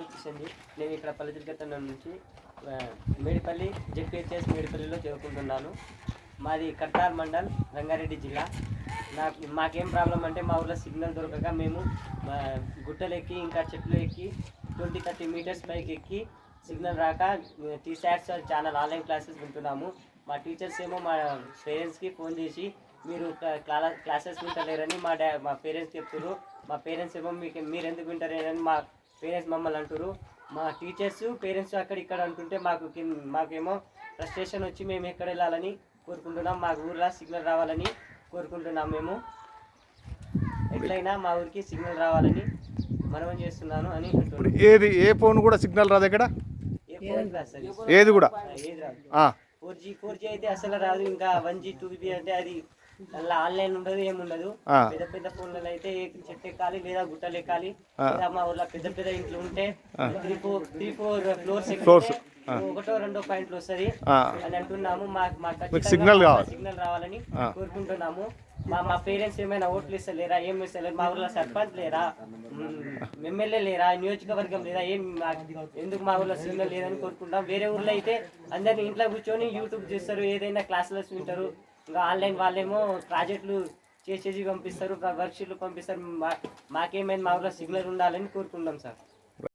కిషన్ నేను ఇక్కడ పల్లెతిరిగతన నుంచి మేడిపల్లి జెడ్పిహెచ్ఎస్ మేడిపల్లిలో చదువుకుంటున్నాను. మాది కట్టార్ మండల్ రంగారెడ్డి జిల్లా. నాకు మాకేం ప్రాబ్లం అంటే మా ఊళ్ళో సిగ్నల్ దొరకక మేము ఆ, గుట్టలు ఎక్కి ఇంకా చెట్లు ఎక్కి ట్వంటీ థర్టీ మీటర్స్ పైకి ఎక్కి సిగ్నల్ రాక T SATs channel online classes వింటున్నాము. మా టీచర్స్ ఏమో మా పేరెంట్స్కి ఫోన్ చేసి మీరు క్లాసెస్ వింటలేరని మా డా మా పేరెంట్స్ చెప్తున్నారు మా పేరెంట్స్ ఏమో మీకు మీరు ఎందుకు వింటలేరని మా పేరెంట్స్ మమ్మల్ని అంటారు మా టీచర్స్ పేరెంట్స్ అక్కడ ఇక్కడ అంటుంటే మాకు మాకేమో ఫ్రస్ట్రేషన్ వచ్చి మేము ఎక్కడ వెళ్ళాలని కోరుకుంటున్నాం. మా ఊర్లో సిగ్నల్ రావాలని కోరుకుంటున్నాం మేము. ఎట్లయినా మా ఊరికి సిగ్నల్ రావాలని మనవం చేస్తున్నాను అని ఇప్పుడు ఏది ఏ ఫోన్ కూడా సిగ్నల్ రాదు ఇక్కడ ఏది కూడా? ఏది రాదు. ఆ, ఫోర్ జీ ఫోర్ జీ అయితే అసలు రాదు. ఇంకా వన్ జీ టూ జీ అంటే అది అలా ఆన్లైన్ ఉండదు ఏముండదు. పెద్ద పెద్ద ఫోన్లలో అయితే చెట్టు ఎక్కాలి లేదా గుట్టలు ఎక్కాలి. లేదా మా ఊర్లో పెద్ద పెద్ద ఇంట్లో ఉంటే three four three four floors. ఆ. ఒకటో రెండో పాయింట్లు వస్తుంది. అని అంటున్నాము మాకు కావాలి. సిగ్నల్ రావాలని. కోరుకుంటున్నాము మా మా పేరెంట్స్ ఏమైనా ఓట్లు ఇస్తలేరా ఏం ఇస్తలేరు మా ఊర్లో సర్పంచ్ లేరా ఎమ్మెల్యే లేరా నియోజకవర్గం లేదా ఏం ఎందుకు మా ఊర్లో సిగ్నల్ లేదని కోరుకుంటాం వేరే ఊర్లో అయితే అందరిని ఇంట్లో కూర్చొని యూట్యూబ్ చూస్తారు ఏదైనా క్లాసులెస్ వింటారు ఇంకా ఆన్లైన్ వాళ్ళేమో ప్రాజెక్టులు చేసేసి పంపిస్తారు వర్క్షీట్లు పంపిస్తారు. మా మాకేమైంది మా ఊళ్ళో సిగ్నల్ ఉండాలని కోరుకుంటాం సార్.